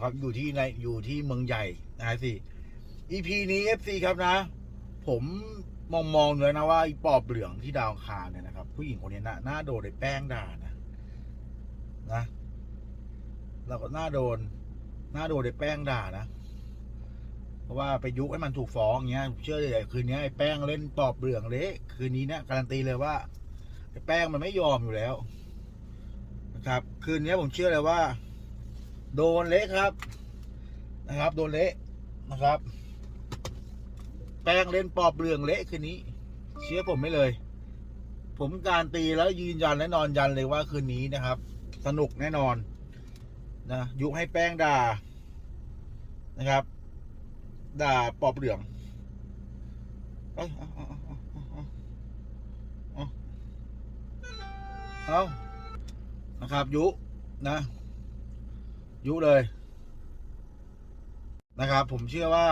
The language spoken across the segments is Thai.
นะครับ อยู่ที่ในอยู่ที่เมืองใหญ่นะสิ EP นี้ FC ครับนะ ผมมองมองเลยนะว่าไอ้ปอบเหลืองที่ดาวคารเนี่ยนะครับ ผู้หญิงคนนี้น่ะน่าโดนไอ้แป้งด่านะนะเราก็หน่าโดน หน่าโดนไอ้แป้งด่านะเพราะว่าไปยุให้มันถูกฟ้องอย่างเงี้ยเชื่อเลยคืนนี้ไอ้แป้งเล่นปอบเหลืองเละคืนนี้เนี่ยการันตีเลยว่าไอ้แป้งมันไม่ยอมอยู่แล้ว นะครับ คืนนี้ผมเชื่อเลยว่า โดนเละครับ นะครับ โดนเละนะครับ แป้งเล่นปอบเหลืองเละคืนนี้ เชื่อผมไม่เลย ผมการตีแล้วยืนยันและนอนยันเลยว่าคืนนี้นะครับ สนุกแน่นอนนะยุให้แป้งด่านะครับ ด่าปอบเหลืองเอ้ยเอาเอาเอาเอาเอาเอานะครับ ยุนะ ยุเลย นะครับ ผมเชื่อว่า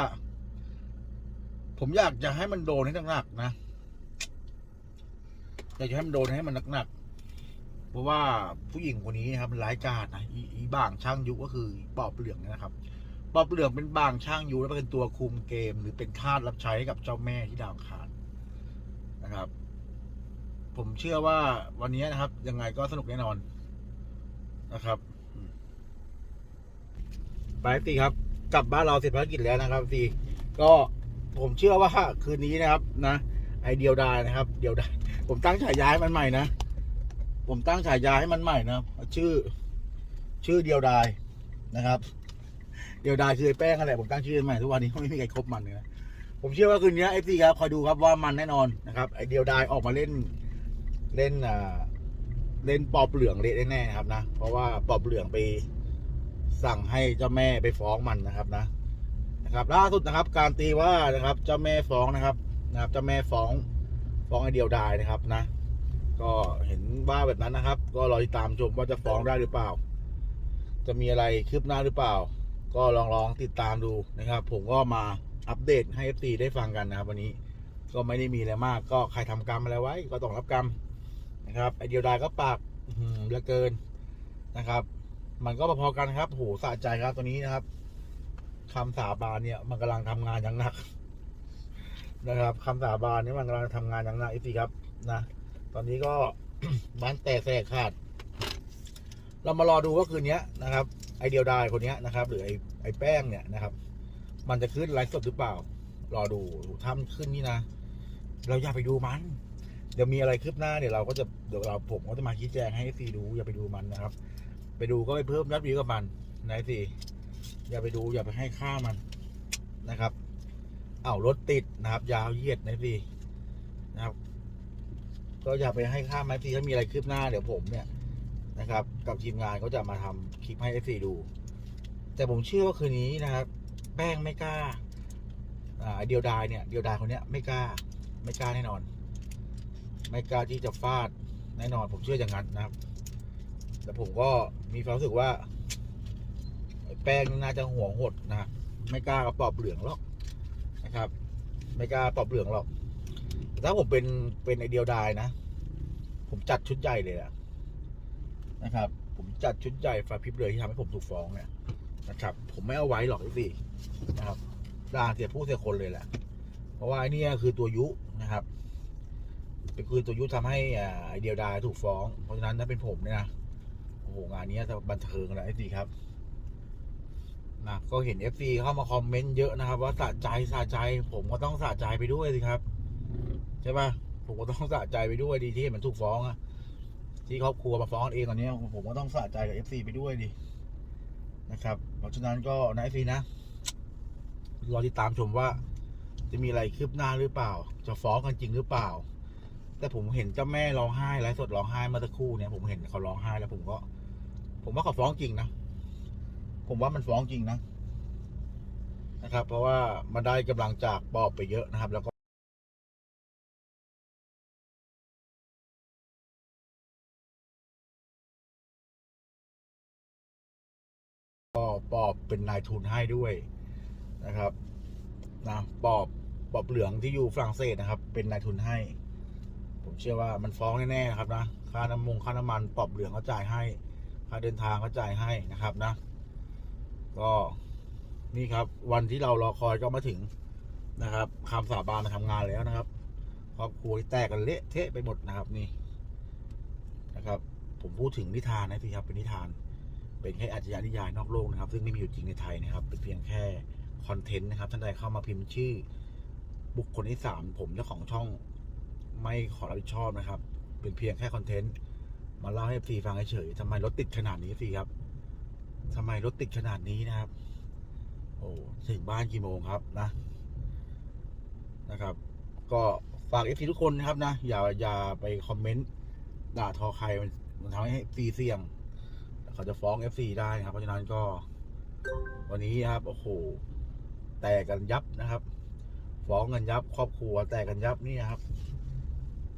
ผมอยากจะให้มันโดนให้หนักๆนะอยากจะให้มันโดนให้มันหนักๆเพราะว่าผู้หญิงคนนี้นะครับร้ายกาจนะอีบ่างช่างยุก็คือปอบเหลืองนะครับ ปอบเหลืองเป็นบ่างช่างยุแล้วเป็นตัวคุมเกม หรือเป็นทาสรับใช้ให้กับเจ้าแม่ที่ดาวคารนะครับ ผมเชื่อว่าวันนี้นะครับ ยังไงก็สนุกแน่นอนนะครับ ไปสิครับ กลับบ้านเราเสร็จภารกิจแล้วนะครับสิก็ผมเชื่อว่าคืนนี้นะครับนะ ไอเดียวดายนะครับ เดียวดายผมตั้งฉายาให้มันใหม่นะผมตั้งฉายาให้มันใหม่นะชื่อ ชื่อเดียวดายนะครับ เดียวดายคือแป้งอะไรผมตั้งชื่อให้ใหม่ทุกวันนี้ไม่มีใครครบมันเลยนะผมเชื่อว่าคืนนี้เอฟซีครับคอยดูครับว่ามันแน่นอนนะครับไอเดียวดายออกมาเล่นเล่นอ่าเล่นปอบเหลืองเละแน่ๆครับนะ เพราะว่าปอบเหลืองไป สั่งให้เจ้าแม่ไปฟ้องมันนะครับนะนะครับ ล่าสุดนะครับ การตีว่านะครับ เจ้าแม่ฟ้องนะครับนะครับ เจ้าแม่ฟ้องฟ้องไอเดียวดายนะครับนะ ก็เห็นว่าแบบนั้นนะครับ ก็รอติดตามชมว่าจะฟ้องได้หรือเปล่า จะมีอะไรคืบหน้าหรือเปล่า ก็ลองลองติดตามดูนะครับ ผมก็มาอัปเดตให้ FC ได้ฟังกันนะครับ วันนี้ก็ไม่ได้มีอะไรมาก ก็ใครทำกรรมอะไรไว้ ก็ต้องรับกรรมนะครับไอเดียวดายก็ปากเหลือเกินนะครับ มันก็พอๆกันครับโหสะใจครับตัวนี้นะครับคำสาบานเนี่ยมันกำลังทำงานอย่างหนักนะครับคำสาบานเนี่ยมันกำลังทำงานอย่างหนักอีกทีครับนะตอนนี้ก็บ้านแตกแสกขาด เรามารอดูว่าคืนนี้นะครับ ไอเดียวดายคนนี้นะครับ หรือไอไอแป้งเนี่ยนะครับ มันจะขึ้นไลฟ์สดหรือเปล่า รอดูถ้ามันขึ้นนี่นะ เราอย่าไปดูมันเดี๋ยวมีอะไรคืบหน้าเดี๋ยวเราก็จะเดี๋ยวเราผมก็จะมาชี้แจงให้ซีดูอย่าไปดูมันนะครับ ไปดูก็ไปเพิ่มยอดวิวกับมันนะสิอย่าไปดูอย่าไปให้ค่ามันนะครับ เอารถติดนะครับ ยาวเหยียดนะสินะครับ ก็อย่าไปให้ค่าไม้พีถ้ามีอะไรคืบหน้าเดี๋ยวผมเนี่ยนะครับ กับทีมงานก็จะมาทำคลิปให้เอฟซีดู แต่ผมเชื่อว่าคืนนี้นะครับ แป้งไม่กล้าอ่าเดียวดายเนี่ย เดียวดายคนเนี้ยไม่กล้า ไม่กล้าแน่นอน ไม่กล้าที่จะฟาดแน่นอนผมเชื่ออย่างนั้นนะครับ แต่ผมก็มีความรู้สึกว่าแป้งน่าจะห่วงหดนะไม่กล้ากับปอบเหลืองหรอกนะครับ ไม่กล้าปอบเหลืองหรอกแต่ถ้าผมเป็นเป็นไอเดียวดายนะ ผมจัดชุดใหญ่เลยอะนะครับ ผมจัดชุดใหญ่ฝาพิบเลยที่ทำให้ผมถูกฟ้องเนี่ยนะครับ ผมไม่เอาไว้หรอกพี่สี่นะครับด่าเสียผู้เสียคนเลยแหละ เพราะว่าไอ้นี่คือตัวยุนะครับเป็นคือตัวยุทำให้ไอเดียวดายถูกฟ้อง เพราะฉะนั้นถ้าเป็นผมเนี่ยนะ อ้โหงานนี้จะบันเทิงแล้วไอ้สิครับนะก็เห็น FC เข้ามาคอมเมนต์เยอะนะครับ ว่าสะใจสะใจ ผมก็ต้องสะใจไปด้วยสิครับ ใช่ปะผมก็ต้องสะใจไปด้วยดีที่มันถูกฟ้องอะที่ครอบครัวมาฟ้องเองตอนนี้ผมก็ต้องสะใจกับ FC ไปด้วยดินะครับ เพราะฉะนั้นก็นะ FC นะรอติดตามชมว่า จะมีอะไรคืบหน้าหรือเปล่า จะฟ้องกันจริงหรือเปล่า แต่ผมเห็นเจ้าแม่ร้องไห้ไลฟ์สดร้องไห้เมื่อสักครู่เนี่ยผมเห็นเขาร้องไห้แล้วผมก็ ผมว่าเขาฟ้องจริงนะ ผมว่ามันฟ้องจริงนะ นะครับ เพราะว่ามันได้กำลังจากปอบไปเยอะนะครับ แล้วก็ปอบเป็นนายทุนให้ด้วยนะครับนะปอบปอบเหลืองที่อยู่ฝรั่งเศสนะครับ เป็นนายทุนให้ ผมเชื่อว่ามันฟ้องแน่ๆครับนะค่าน้ำมงค่าน้ำมันปอบเหลืองเขาจ่ายให้ ค่าเดินทางเขาจ่ายให้นะครับนะ ก็นี่ครับ วันที่เรารอคอยก็มาถึงนะครับคำสาบานมาทำงานแล้วนะครับครอบครัวแตกกันเละเทะไปหมดนะครับนี่นะครับ ผมพูดถึงนิทานนะพี่ครับเป็นนิทาน เป็นแค่อาชญานิยายนอกโลกนะครับ ซึ่งไม่มีอยู่จริงในไทยนะครับ เป็นเพียงแค่คอนเทนต์นะครับท่านใดเข้ามาพิมพ์ชื่อ บุคคลที่สามผมเจ้าของช่องไม่ขอรับผิดชอบนะครับ เป็นเพียงแค่คอนเทนต์ มาเล่าให้ฟรีฟังเฉยๆทำไมรถติดขนาดนี้ฟรีครับทำไมรถติดขนาดนี้นะครับ โอ้ถึงบ้านกี่โมงครับนะ นะครับ ก็ฝากเอฟซีทุกคนนะครับนะ อย่าอย่าไปคอมเมนต์ด่าทอใครมันมันทำให้ฟรีเสี่ยงเขาจะฟ้อง FC ได้นะครับ เพราะฉะนั้นก็ วันนี้ครับโอ้โหแตกกันยับนะครับ ฟ้องกันยับ ครอบครัวแตกกันยับนี่นะครับ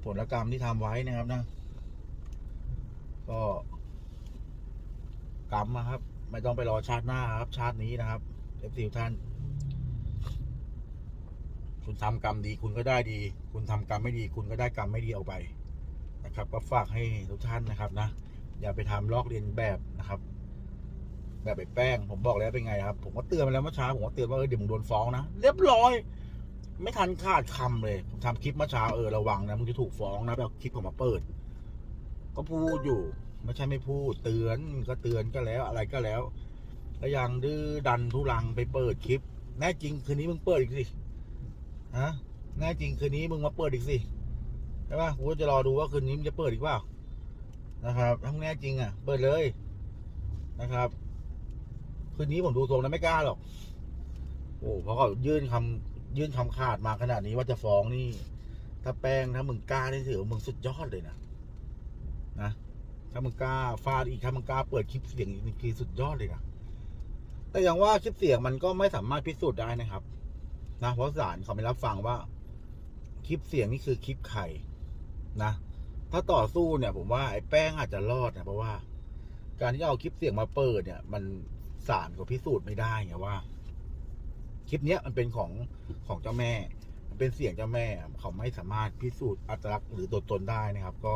ผลกรรมที่ทำไว้นะครับนะ ก็กรรมนะครับ ไม่ต้องไปรอชาติหน้าครับ ชาตินี้นะครับ FC ทุกท่าน คุณทำกรรมดีคุณก็ได้ดี คุณทำกรรมไม่ดี คุณก็ได้กรรมไม่ดีออกไปนะครับ ก็ฝากให้ทุกท่านนะครับนะอย่าไปทำลอกเลียนแบบนะครับ แบบไปแป้ง ผมบอกแล้วเป็นไงครับ ผมก็เตือนไปแล้วเมื่อเช้าผมก็เตือนว่าเออเดี๋ยวมึงโดนฟ้องนะเรียบร้อย ไม่ทันขาดคำเลย ผมทำคลิปเมื่อเช้าเออระวังนะมึงจะถูกฟ้องนะแบบคลิปผมมาเปิด ก็พูดอยู่ ไม่ใช่ไม่พูด เตือนก็เตือนก็แล้วอะไรก็แล้วแล้วยังดื้อดันทุรังไปเปิดคลิป แน่จริงคืนนี้มึงเปิดอีกสิฮะแน่จริงคืนนี้มึงมาเปิดอีกสิใช่ปะกูก็จะรอดูว่าคืนนี้มึงจะเปิดอีกเปล่านะครับถ้าแน่จริงอะ เปิดเลยนะครับ คืนนี้ผมดูทรงแล้วไม่กล้าหรอก โอ้เพราะเขายื่นคำยื่นคำขาดมาขนาดนี้ว่าจะฟ้องนี่ ถ้าแป้งถ้ามึงกล้านี่ถือว่ามึงสุดยอดเลยนะ นะถ้ามึงกล้าฟาดอีกถ้ามึงกล้าเปิดคลิปเสียงอีกนี่คือสุดยอดเลยนะแต่อย่างว่าคลิปเสียงมันก็ไม่สามารถพิสูจน์ได้นะครับ นะเพราะศาลเขาไม่รับฟังว่า คลิปเสียงนี่คือคลิปใครนะถ้าต่อสู้เนี่ย ผมว่าไอ้แป้งอาจจะรอดนะเพราะว่า การที่เอาคลิปเสียงมาเปิดเนี่ย มันสารก็พิสูจน์ไม่ได้ไงว่า คลิปเนี้ยมันเป็นของของเจ้าแม่ มันเป็นเสียงเจ้าแม่ เขาไม่สามารถพิสูจน์อัตลักษณ์หรือตัวตนได้นะครับ ก็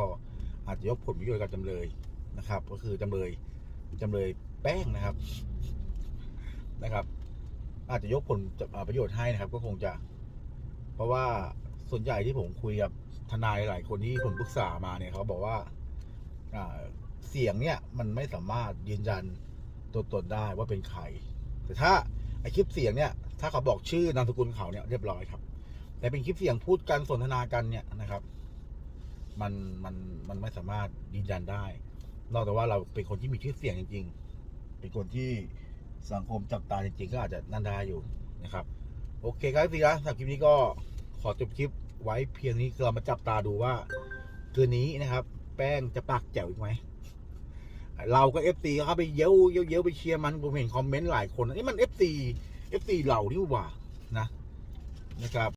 อาจจะยกผลประโยชน์กับจำเลยนะครับ ก็คือจำเลยจำเลยแป้งนะครับนะครับ อาจจะยกผลประโยชน์ให้นะครับ ก็คงจะ เพราะว่าส่วนใหญ่ที่ผมคุยกับทนายหลายคนที่ผมปรึกษามาเนี่ยเขาบอกว่าอ่าเสียงเนี่ยมันไม่สามารถยืนยันตัวตนได้ว่าเป็นใคร แต่ถ้าไอคลิปเสียงเนี่ย ถ้าเขาบอกชื่อนามสกุลเขาเนี่ยเรียบร้อยครับ แต่เป็นคลิปเสียงพูดกันสนทนากันเนี่ยนะครับ มันมันมันไม่สามารถยืนยันได้ นอกจากว่าเราเป็นคนที่มีชื่อเสียงจริง ๆ เป็นคนที่สังคมจับตาจริงๆก็อาจจะนั่นได้อยู่นะครับ โอเคครับสิครับสำหรับคลิปนี้ก็ขอจบคลิปไว้เพียงนี้คือเรามาจับตาดูว่า คืนนี้นะครับ แป้งจะปากแจ๋วอีกไหมเราก็เอฟซีเขาไปเย้ยวเย้ยวเย้ยไปเชียร์มันผมเห็นคอมเมนต์หลายคนนี่มันเอฟซีเอฟซีเรานี่หว่านะนะครับ